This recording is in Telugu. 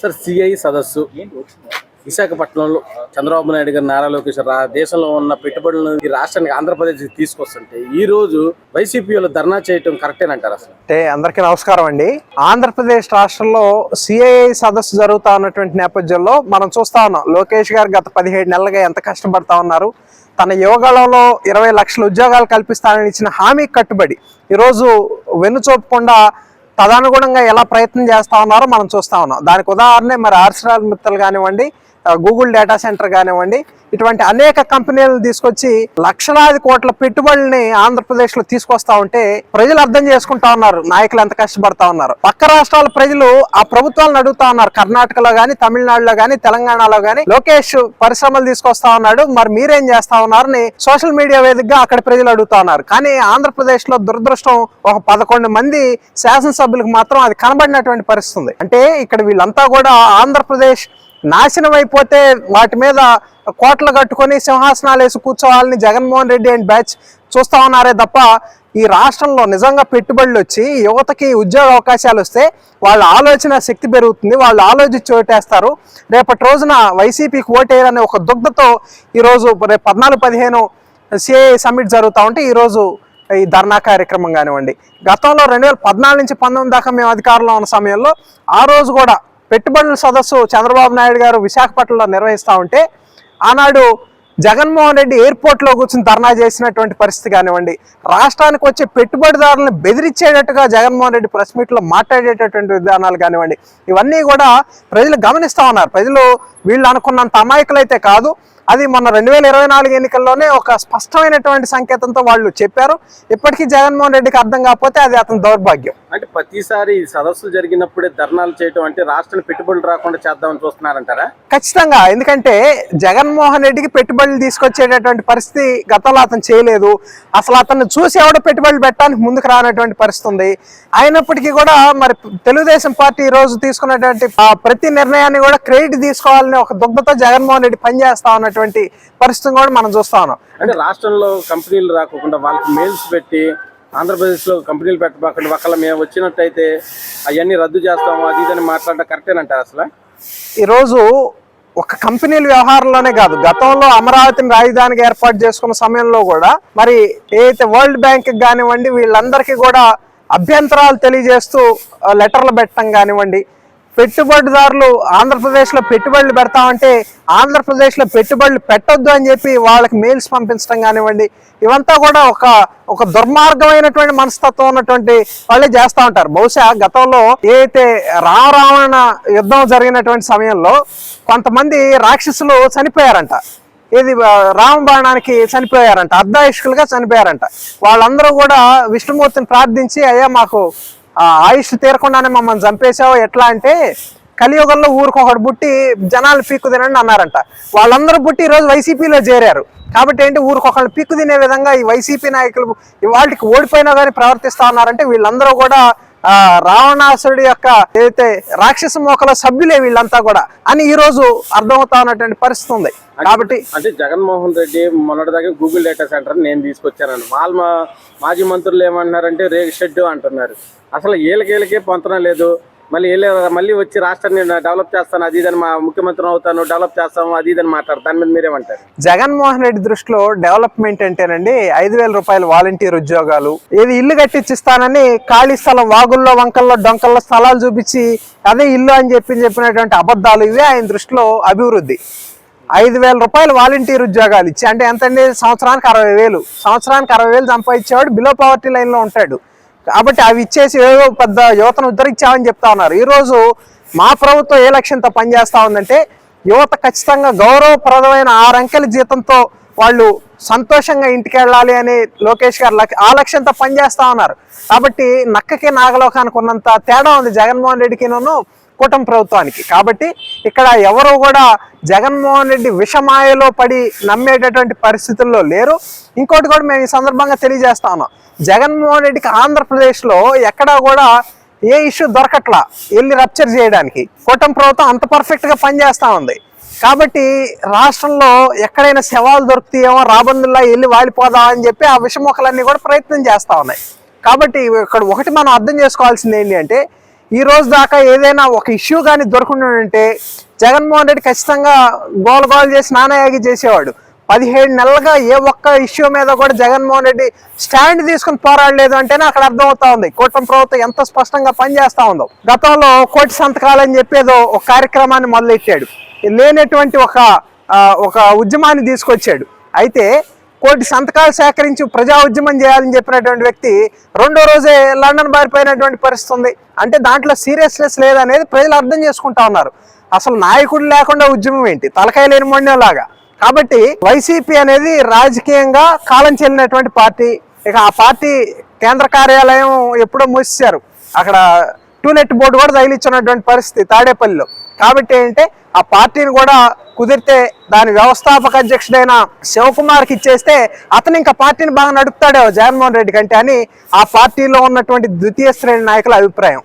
సార్ సిఐ సదస్సు. విశాఖపట్నంలో చంద్రబాబు నాయుడు గారు నారా లోకేష్ రా దేశంలో ఉన్న పెట్టుబడులను ఈ రాష్ట్రానికి ఆంధ్రప్రదేశ్ తీసుకొస్తుంటే ఈ రోజు వైసీపీ ధర్నా చేయటం కరెక్టేనంటారు అసలు అంటే అందరికీ నమస్కారం అండి. ఆంధ్రప్రదేశ్ రాష్ట్రంలో సిఐఐ సదస్సు జరుగుతా ఉన్నటువంటి నేపథ్యంలో మనం చూస్తా ఉన్నాం. లోకేష్ గారు గత పదిహేడు నెలలుగా ఎంత కష్టపడతా ఉన్నారు. తన యువగళంలో ఇరవై లక్షల ఉద్యోగాలు కల్పిస్తానని ఇచ్చిన హామీ కట్టుబడి ఈరోజు వెన్నుచూపకుండా తదనుగుణంగా ఎలా ప్రయత్నం చేస్తా ఉన్నారో మనం చూస్తా ఉన్నాం. దానికి ఉదాహరణ మరి ఆర్సరాల్ మిత్తలు కానివ్వండి గూగుల్ డేటా సెంటర్ కానివ్వండి ఇటువంటి అనేక కంపెనీలను తీసుకొచ్చి లక్షలాది కోట్ల పెట్టుబడుల్ని ఆంధ్రప్రదేశ్లో తీసుకొస్తా ఉంటే ప్రజలు అర్థం చేసుకుంటా ఉన్నారు నాయకులు ఎంత కష్టపడతా ఉన్నారు. పక్క రాష్ట్రాల ప్రజలు ఆ ప్రభుత్వాలను అడుగుతా ఉన్నారు కర్ణాటకలో గాని తమిళనాడులో గాని తెలంగాణలో గాని లోకేష్ పరిశ్రమలు తీసుకొస్తా ఉన్నాడు మరి మీరేం చేస్తా ఉన్నారని సోషల్ మీడియా వేదికగా అక్కడ ప్రజలు అడుగుతా ఉన్నారు. కానీ ఆంధ్రప్రదేశ్లో దురదృష్టం ఒక పదకొండు మంది శాసనసభ్యులకు మాత్రం అది కనబడినటువంటి పరిస్థితి ఉంది. అంటే ఇక్కడ వీళ్ళంతా కూడా ఆంధ్రప్రదేశ్ నాశనం అయిపోతే వాటి మీద కోట్లు కట్టుకొని సింహాసనాలు వేసి కూర్చోవాలని జగన్మోహన్ రెడ్డి అండ్ బ్యాచ్ చూస్తా ఉన్నారే తప్ప ఈ రాష్ట్రంలో నిజంగా పెట్టుబడులు వచ్చి యువతకి ఉద్యోగ అవకాశాలు వస్తే వాళ్ళ ఆలోచన శక్తి పెరుగుతుంది వాళ్ళు ఆలోచించి ఓటేస్తారు రేపటి రోజున వైసీపీకి ఓటేయాలనే ఒక దుగ్ధతో ఈరోజు రేపు పద్నాలుగు పదిహేను సిఐ సమ్మిట్ జరుగుతూ ఉంటే ఈరోజు ఈ ధర్నా కార్యక్రమం కానివ్వండి. గతంలో రెండు వేల పద్నాలుగు నుంచి పంతొమ్మిది దాకా మేము అధికారంలో ఉన్న సమయంలో ఆ రోజు కూడా పెట్టుబడుల సదస్సు చంద్రబాబు నాయుడు గారు విశాఖపట్నంలో నిర్వహిస్తూ ఉంటే ఆనాడు జగన్మోహన్ రెడ్డి ఎయిర్పోర్ట్లో కూర్చుని ధర్నా చేసినటువంటి పరిస్థితి కానివ్వండి రాష్ట్రానికి వచ్చే పెట్టుబడిదారులను బెదిరించేటట్టుగా జగన్మోహన్ రెడ్డి ప్రెస్ మీట్లో మాట్లాడేటటువంటి విధానాలు కానివ్వండి ఇవన్నీ కూడా ప్రజలు గమనిస్తూ ఉన్నారు. ప్రజలు వీళ్ళు అనుకున్నంత అమాయకులైతే కాదు. అది మొన్న రెండు వేల ఇరవై నాలుగు ఎన్నికల్లోనే ఒక స్పష్టమైనటువంటి సంకేతంతో వాళ్ళు చెప్పారు. ఇప్పటికీ జగన్మోహన్ రెడ్డికి అర్థం కాకపోతే అది అతని దౌర్భాగ్యం. అంటే ప్రతిసారి సదస్సు జరిగినప్పుడే ధర్నాలు చేయటం అంటే రాష్ట్రానికి పెట్టుబడులు రాకుండా చేద్దామని చూస్తున్నారంటారా? ఖచ్చితంగా. ఎందుకంటే జగన్మోహన్ రెడ్డికి పెట్టుబడులు తీసుకొచ్చేటటువంటి పరిస్థితి గతంలో అతను చేయలేదు. అసలు అతన్ని చూసి ఎవడ పెట్టుబడులు పెట్టడానికి ముందుకు రానటువంటి పరిస్థితి ఉంది. అయినప్పటికీ కూడా మరి తెలుగుదేశం పార్టీ ఈ రోజు తీసుకున్నటువంటి ప్రతి నిర్ణయాన్ని కూడా క్రెడిట్ తీసుకోవాలని ఒక దుగ్ధతో జగన్మోహన్ రెడ్డి పనిచేస్తా ఉన్నటువంటి పరిస్థితిని కూడా మనం చూస్తా ఉన్నాం. అంటే రాష్ట్రంలో కంపెనీలు రాకుండా వాళ్ళకి మెయిల్స్ పెట్టి ఆంధ్రప్రదేశ్లో కంపెనీలు పెట్టబోకండి. ఒకళ్ళ మేము వచ్చినట్టయితే అవన్నీ రద్దు చేస్తాము అది ఇదని మాట్లాడడం కరెక్టేనంటారు అసలు? ఈరోజు ఒక కంపెనీల వ్యవహారంలోనే కాదు గతంలో అమరావతిని రాజధానిగా ఏర్పాటు చేసుకున్న సమయంలో కూడా మరి ఏదైతే వరల్డ్ బ్యాంక్ కానివ్వండి వీళ్ళందరికీ కూడా అభ్యంతరాలు తెలియజేస్తూ లెటర్లు పెట్టడం కానివ్వండి పెట్టుబడిదారులు ఆంధ్రప్రదేశ్లో పెట్టుబడులు పెడతామంటే ఆంధ్రప్రదేశ్లో పెట్టుబడులు పెట్టొద్దు అని చెప్పి వాళ్ళకి మెయిల్స్ పంపించడం కానివ్వండి ఇవంతా కూడా ఒక ఒక దుర్మార్గమైనటువంటి మనస్తత్వం ఉన్నటువంటి వాళ్ళే చేస్తూ ఉంటారు. బహుశా గతంలో ఏదైతే రామరావణ యుద్ధం జరిగినటువంటి సమయంలో కొంతమంది రాక్షసులు చనిపోయారంట. ఇది రామబాణానికి చనిపోయారంట అర్ధాయుష్కులుగా చనిపోయారంట. వాళ్ళందరూ కూడా విష్ణుమూర్తిని ప్రార్థించి అయ్యా మాకు ఆయుష్ తీరకుండానే మమ్మల్ని చంపేశావు. ఎట్లా అంటే కలియుగంలో ఊరికొకడు బుట్టి జనాలు పీక్కు తినండి అన్నారంట. వాళ్ళందరూ బుట్టి ఈరోజు వైసీపీలో చేరారు. కాబట్టి ఏంటి ఊరికొకళ్ళు పీక్కు తినే విధంగా ఈ వైసీపీ నాయకులు వాళ్ళకి ఓడిపోయినా కానీ ప్రవర్తిస్తా ఉన్నారంటే వీళ్ళందరూ కూడా ఆ, రావణాసురుడి యొక్క ఏదైతే రాక్షస మోకల సభ్యులే వీళ్ళంతా కూడా అని ఈ రోజు అర్థమవుతా ఉన్నటువంటి పరిస్థితి ఉంది. కాబట్టి అంటే జగన్మోహన్ రెడ్డి మొన్నటిదాకా గూగుల్ డేటా సెంటర్ నేను తీసుకొచ్చానని. వాళ్ళ మాజీ మంత్రులు ఏమంటున్నారంటే రేగు షెడ్ అంటున్నారు. అసలు ఏళ్ళకేళ్ళకే పొంతన లేదు. మళ్ళీ వెళ్ళే మళ్ళీ వచ్చి రాష్ట్రాన్ని డెవలప్ చేస్తాను అది ఇదని మా ముఖ్యమంత్రి అవుతాను డెవలప్ చేస్తాము అది ఇదని మాట్లాడు దాని మీద మీరేమంటారు? జగన్మోహన్ రెడ్డి దృష్టిలో డెవలప్మెంట్ అంటేనండి ఐదు వేల రూపాయల వాలంటీర్ ఉద్యోగాలు. ఏది ఇల్లు కట్టించిస్తానని ఖాళీ స్థలం వాగుల్లో వంకల్లో డొంకల్లో స్థలాలు చూపించి అదే ఇల్లు అని చెప్పి చెప్పినటువంటి అబద్ధాలు ఇవే ఆయన దృష్టిలో అభివృద్ధి. ఐదు వేల రూపాయలు వాలంటీర్ ఉద్యోగాలు ఇచ్చి అంటే ఎంతండి? సంవత్సరానికి అరవై వేలు. సంవత్సరానికి అరవై వేలు సంపాదించేవాడు బిలో పవర్టీ లైన్లో ఉంటాడు. కాబట్టి అవి ఇచ్చేసి ఏదో పెద్ద యువతను ఉద్ధరించామని చెప్తా ఉన్నారు. ఈరోజు మా ప్రభుత్వం ఏ లక్ష్యంతో పనిచేస్తా ఉందంటే యువత ఖచ్చితంగా గౌరవప్రదమైన ఆరు అంకెల జీతంతో వాళ్ళు సంతోషంగా ఇంటికి వెళ్ళాలి అని లోకేష్ గారు ఆ లక్ష్యంతో పనిచేస్తా ఉన్నారు. కాబట్టి నక్కకి నాగలోకానికి ఉన్నంత తేడా ఉంది. జగన్మోహన్ రెడ్డికినూ కూటమి ప్రభుత్వానికి. కాబట్టి ఇక్కడ ఎవరు కూడా జగన్మోహన్ రెడ్డి విషమాయలో పడి నమ్మేటటువంటి పరిస్థితుల్లో లేరు. ఇంకోటి కూడా మేము ఈ సందర్భంగా తెలియజేస్తాను. జగన్మోహన్ రెడ్డికి ఆంధ్రప్రదేశ్లో ఎక్కడా కూడా ఏ ఇష్యూ దొరకట్లా వెళ్ళి రప్చర్ చేయడానికి. కూటమి ప్రభుత్వం అంత పర్ఫెక్ట్గా పనిచేస్తూ ఉంది. కాబట్టి రాష్ట్రంలో ఎక్కడైనా శవాలు దొరుకుతాయేమో రాబందుల్లా వెళ్ళి వాలిపోదాం అని చెప్పి ఆ విషముఖలన్నీ కూడా ప్రయత్నం చేస్తూ ఉన్నాయి. కాబట్టి ఇక్కడ ఒకటి మనం అర్థం చేసుకోవాల్సింది ఏంటి అంటే ఈ రోజు దాకా ఏదైనా ఒక ఇష్యూ కానీ దొరకకుంటే జగన్మోహన్ రెడ్డి ఖచ్చితంగా గోల గోల చేసి నానయాగి చేసేవాడు. పదిహేడు నెలలుగా ఏ ఒక్క ఇష్యూ మీద కూడా జగన్మోహన్ రెడ్డి స్టాండ్ తీసుకుని పోరాడలేదు అంటేనే అక్కడ అర్థమవుతా ఉంది. కూటమి ప్రభుత్వం ఎంత స్పష్టంగా పనిచేస్తా ఉందో. గతంలో కోటి సంతకాలని చెప్పేదో ఒక కార్యక్రమాన్ని మొదలెట్టాడు. లేనటువంటి ఒక ఒక ఉద్యమాన్ని తీసుకొచ్చాడు. అయితే కోటి సంతకాలు సేకరించి ప్రజా ఉద్యమం చేయాలని చెప్పినటువంటి వ్యక్తి రెండో రోజే లండన్ బారిపోయినటువంటి పరిస్థితి ఉంది. అంటే దాంట్లో సీరియస్నెస్ లేదనేది ప్రజలు అర్థం చేసుకుంటా ఉన్నారు. అసలు నాయకుడు లేకుండా ఉద్యమం ఏంటి? తలకాయ లేని మొండేలాగా. కాబట్టి వైసీపీ అనేది రాజకీయంగా కాలం చెల్లినటువంటి పార్టీ. ఇక ఆ పార్టీ కేంద్ర కార్యాలయం ఎప్పుడో మూసేశారు. అక్కడ టూలెట్ బోర్డు కూడా తగిలించున్నటువంటి పరిస్థితి తాడేపల్లిలో. కాబట్టి ఏంటంటే ఆ పార్టీని కూడా కుదిరితే దాని వ్యవస్థాపక అధ్యక్షుడైన శివకుమార్కి ఇచ్చేస్తే అతను ఇంకా పార్టీని బాగా నడుపుతాడేమో జగన్మోహన్ రెడ్డి కంటే అని ఆ పార్టీలో ఉన్నటువంటి ద్వితీయ శ్రేణి నాయకుల అభిప్రాయం.